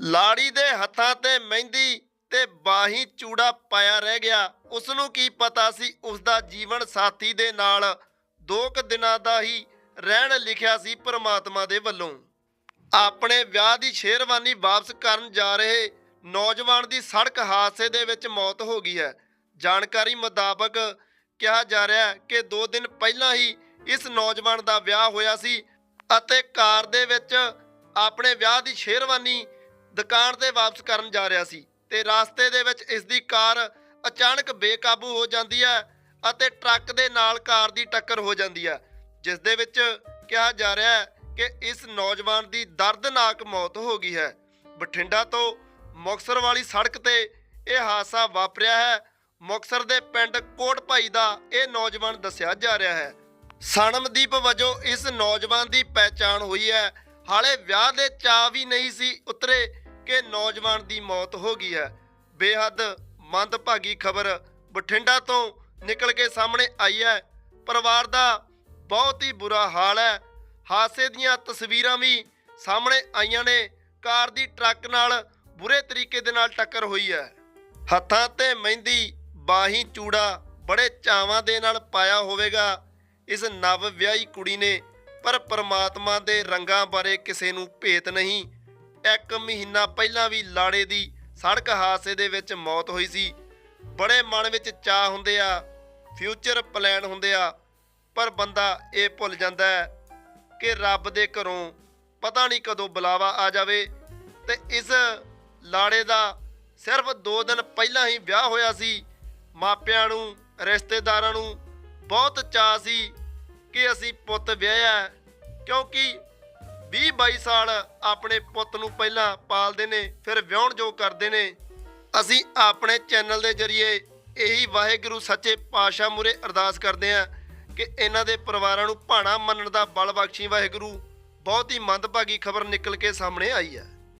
ਲਾੜੀ ਦੇ ਹੱਥਾਂ ਤੇ ਮਹਿੰਦੀ ਤੇ ਬਾਹੀ ਚੂੜਾ ਪਾਇਆ ਰਹਿ ਗਿਆ। ਉਸ ਨੂੰ ਕੀ ਪਤਾ ਸੀ? ਉਸ ਦਾ ਜੀਵਨ ਸਾਥੀ ਦੇ ਨਾਲ ਦੋ ਕੁ ਦਿਨਾਂ ਦਾ ਹੀ ਰਹਿਣ ਲਿਖਿਆ ਸੀ ਪ੍ਰਮਾਤਮਾ ਦੇ ਵੱਲੋਂ। ਆਪਣੇ ਵਿਆਹ ਦੀ ਸ਼ੇਰਵਾਨੀ ਵਾਪਸ ਕਰਨ ਜਾ ਰਹੇ ਨੌਜਵਾਨ ਦੀ ਸੜਕ ਹਾਦਸੇ ਦੇ ਵਿੱਚ ਮੌਤ ਹੋ ਗਈ ਹੈ। ਜਾਣਕਾਰੀ ਮੁਤਾਬਕ ਕਿਹਾ ਜਾ ਰਿਹਾ ਹੈ ਕਿ 2 ਦਿਨ ਪਹਿਲਾਂ ਹੀ ਇਸ ਨੌਜਵਾਨ ਦਾ ਵਿਆਹ ਹੋਇਆ ਸੀ ਅਤੇ ਕਾਰ ਦੇ ਵਿੱਚ ਆਪਣੇ ਵਿਆਹ ਦੀ ਸ਼ੇਰਵਾਨੀ ਦੁਕਾਨ ਤੇ ਵਾਪਸ ਕਰਨ ਜਾ ਰਿਹਾ ਸੀ ਤੇ ਰਾਸਤੇ ਦੇ ਵਿੱਚ ਇਸ ਦੀ ਕਾਰ ਅਚਾਨਕ ਬੇਕਾਬੂ ਹੋ ਜਾਂਦੀ ਹੈ ਅਤੇ ਟਰੱਕ ਦੇ ਨਾਲ ਕਾਰ ਦੀ ਟੱਕਰ ਹੋ ਜਾਂਦੀ ਹੈ, ਜਿਸ ਦੇ ਵਿੱਚ ਕਿਹਾ ਜਾ ਰਿਹਾ ਹੈ ਕਿ ਇਸ ਨੌਜਵਾਨ ਦੀ ਦਰਦਨਾਕ ਮੌਤ ਹੋ ਗਈ ਹੈ। ਬਠਿੰਡਾ ਤੋਂ ਮੁਕਤਸਰ ਵਾਲੀ ਸੜਕ ਤੇ ਇਹ ਹਾਦਸਾ ਵਾਪਰਿਆ ਹੈ। ਮੁਕਤਸਰ ਦੇ ਪਿੰਡ ਕੋਟ ਭਾਈ ਦਾ ਇਹ ਨੌਜਵਾਨ ਦੱਸਿਆ ਜਾ ਰਿਹਾ ਹੈ। ਸਨਮਦੀਪ ਵਜੋਂ ਇਸ ਨੌਜਵਾਨ ਦੀ ਪਹਿਚਾਣ ਹੋਈ ਹੈ। ਹਾਲੇ ਵਿਆਹ ਦੇ ਚਾਅ ਵੀ ਨਹੀਂ ਸੀ ਉਤਰੇ ਕਿ ਨੌਜਵਾਨ ਦੀ ਮੌਤ ਹੋ ਗਈ ਹੈ। ਬੇਹੱਦ ਮੰਦਭਾਗੀ ਖਬਰ ਬਠਿੰਡਾ ਤੋਂ ਨਿਕਲ ਕੇ ਸਾਹਮਣੇ ਆਈ ਹੈ। ਪਰਿਵਾਰ ਦਾ ਬਹੁਤ ਹੀ ਬੁਰਾ ਹਾਲ ਹੈ। ਹਾਦਸੇ ਦੀਆਂ ਤਸਵੀਰਾਂ ਵੀ ਸਾਹਮਣੇ ਆਈਆਂ ਨੇ। ਕਾਰ ਦੀ ਟਰੱਕ ਨਾਲ ਬੁਰੇ ਤਰੀਕੇ ਦੇ ਨਾਲ ਟੱਕਰ ਹੋਈ ਹੈ। ਹੱਥਾਂ ਤੇ ਮਹਿੰਦੀ, ਬਾਹੀ, ਚੂੜਾ ਬੜੇ ਚਾਵਾਂ ਦੇ ਨਾਲ ਪਾਇਆ ਹੋਵੇਗਾ। ਇਸ ਨਵ ਵਿਆਹੀ ਕੁੜੀ ਨੇ ਪਰ ਪ੍ਰਮਾਤਮਾ ਦੇ ਰੰਗਾਂ ਬਾਰੇ ਕਿਸੇ ਨੂੰ ਭੇਤ ਨਹੀਂ। ਇੱਕ ਮਹੀਨਾ ਪਹਿਲਾਂ ਵੀ ਲਾੜੇ ਦੀ ਸੜਕ ਹਾਦਸੇ ਦੇ ਵਿੱਚ ਮੌਤ ਹੋਈ ਸੀ ਬੜੇ ਮਨ ਵਿੱਚ ਚਾਹ ਹੁੰਦੇ ਆ ਫਿਊਚਰ ਪਲਾਨ ਹੁੰਦੇ ਆ, ਪਰ ਬੰਦਾ ਇਹ ਭੁੱਲ ਜਾਂਦਾ ਹੈ ਕਿ ਰੱਬ ਦੇ ਘਰੋਂ ਪਤਾ ਨਹੀਂ ਕਦੋਂ ਬੁਲਾਵਾ ਆ ਜਾਵੇ ਤੇ ਇਸ ਲਾੜੇ ਦਾ ਸਿਰਫ 2 ਦਿਨ ਪਹਿਲਾਂ ਹੀ ਵਿਆਹ ਹੋਇਆ ਸੀ ਮਾਪਿਆਂ ਨੂੰ, ਰਿਸ਼ਤੇਦਾਰਾਂ ਨੂੰ ਬਹੁਤ ਚਾਅ ਸੀ ਕਿ ਅਸੀਂ ਪੁੱਤ ਵਿਆਹਿਆ ਹੈ। ਕਿਉਂਕਿ 20 22 ਸਾਲ ਆਪਣੇ ਪੁੱਤ ਨੂੰ ਪਹਿਲਾਂ ਪਾਲਦੇ ਨੇ, ਫਿਰ ਵਿਆਹਣ ਜੋ ਕਰਦੇ ਨੇ। ਅਸੀਂ ਆਪਣੇ ਚੈਨਲ ਦੇ ਜ਼ਰੀਏ ਇਹੀ ਵਾਹਿਗੁਰੂ ਸੱਚੇ ਪਾਤਸ਼ਾਹ ਮੂਰੇ ਅਰਦਾਸ ਕਰਦੇ ਹਾਂ ਕਿ ਇਹਨਾਂ ਦੇ ਪਰਿਵਾਰਾਂ ਨੂੰ ਭਾਣਾ ਮੰਨਣ ਦਾ ਬਲ ਬਖਸ਼ੀ ਵਾਹਿਗੁਰੂ। ਬਹੁਤ ਹੀ ਮੰਦਭਾਗੀ ਖਬਰ ਨਿਕਲ ਕੇ ਸਾਹਮਣੇ ਆਈ ਹੈ।